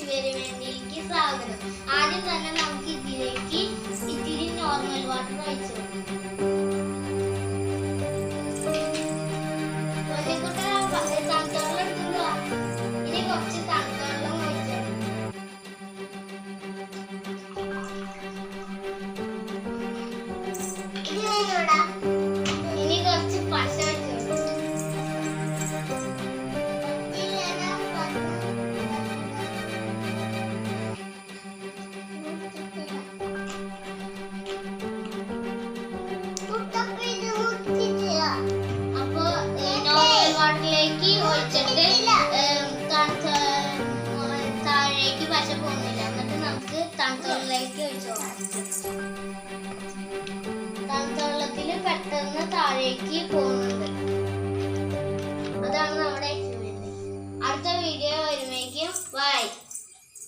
വീഡിയോയിലേക്ക് സ്വാഗതം. ആദ്യം തന്നെ നമുക്ക് ഇതിലേക്ക് ഇത്തിരി നോർമൽ വാട്ടർ ഒഴിച്ചു ഇനി കുറച്ച് തണുത്തവെള്ളം ഒഴിച്ചു ഇനി നമുക്ക് ഒഴിച്ചു തണുത്ത പെട്ടെന്ന് താഴേക്ക് പോകുന്നുണ്ട് അതാണ് നമ്മുടെ